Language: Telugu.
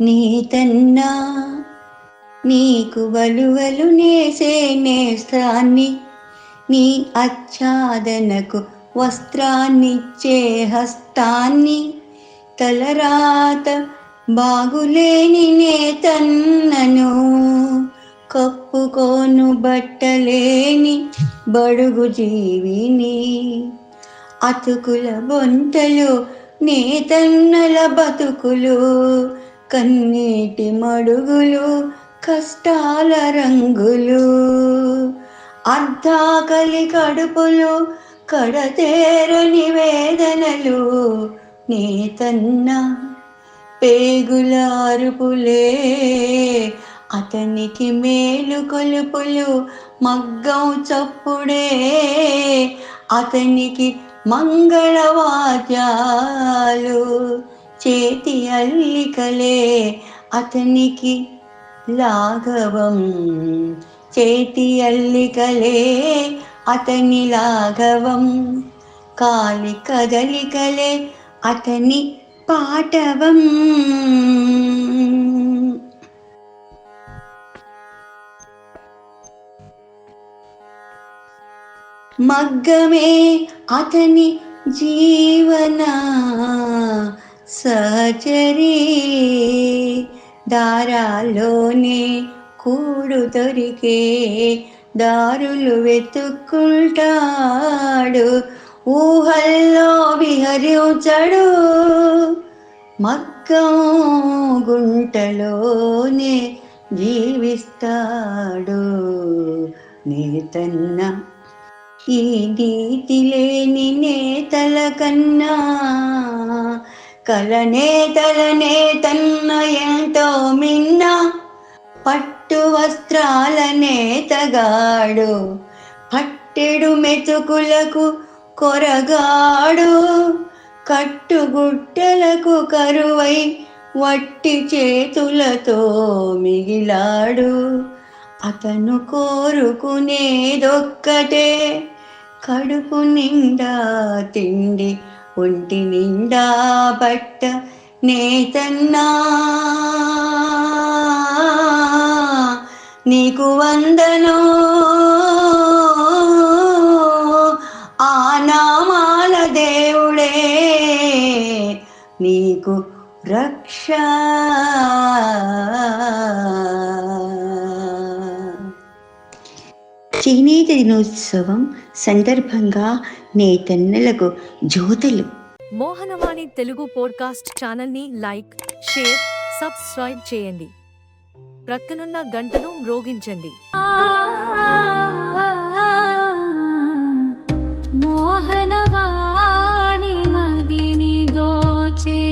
నేతన్నా. నీకు వలువలు నేసే నేస్త్రాన్ని నీ ఆచ్ఛాదనకు వస్త్రాన్నిచ్చే హస్తాన్ని తలరాత బాగులేని నేతన్నను కప్పుకోను బట్టలేని బడుగు జీవిని అతుకుల బొంతలు నేతన్నల బతుకులు కన్నీటి మడుగులు కష్టాల రంగులు అర్ధాకలి కడుపులు కడతేరని వేదనలు నేతన్న పేగుల అరుపులే అతనికి మేలు కొలుపులు మగ్గం చప్పుడే. అతనికి మంగళవాద్యాలు చేతి అల్లికలే అతనికి లాఘవం. చేతి అల్లికలే అతని లాఘవం. కాలి కదలికలే అతని పాటవం. మగ్గమే అతని జీవనా సహచరీ దారాల్లోనే కూడు దొరికే దారులు వెతుక్కుంటాడు. ఊహల్లో విహరించడు. మగ్గం గుంటలోనే జీవిస్తాడు నేతన్న. ఈ నీతి లేని నేతల కన్నా కలనే తలనే నేతన్న ఎంతో మిన్న పట్టు వస్త్రాలనే తగాడు. పట్టెడు మెతుకులకు కొరగాడు. కట్టుగుట్టలకు కరువై వట్టి చేతులతో మిగిలాడు. అతను కోరుకునేదొక్కటే కడుపు నిండా తిండి ఒంటి నిండా బట్ట నేతన్నా. నీకు వందనో. ఆ నామాల దేవుడే నీకు రక్ష. చేనేత దినోత్సవం సందర్భంగా నేతన్నలకు జ్యోతులు. మోహనవాణి తెలుగు పోడ్కాస్ట్ ఛానల్ని లైక్ షేర్ సబ్స్క్రైబ్ చేయండి. ప్రక్కనున్న గంటను మ్రోగించండి. ఆ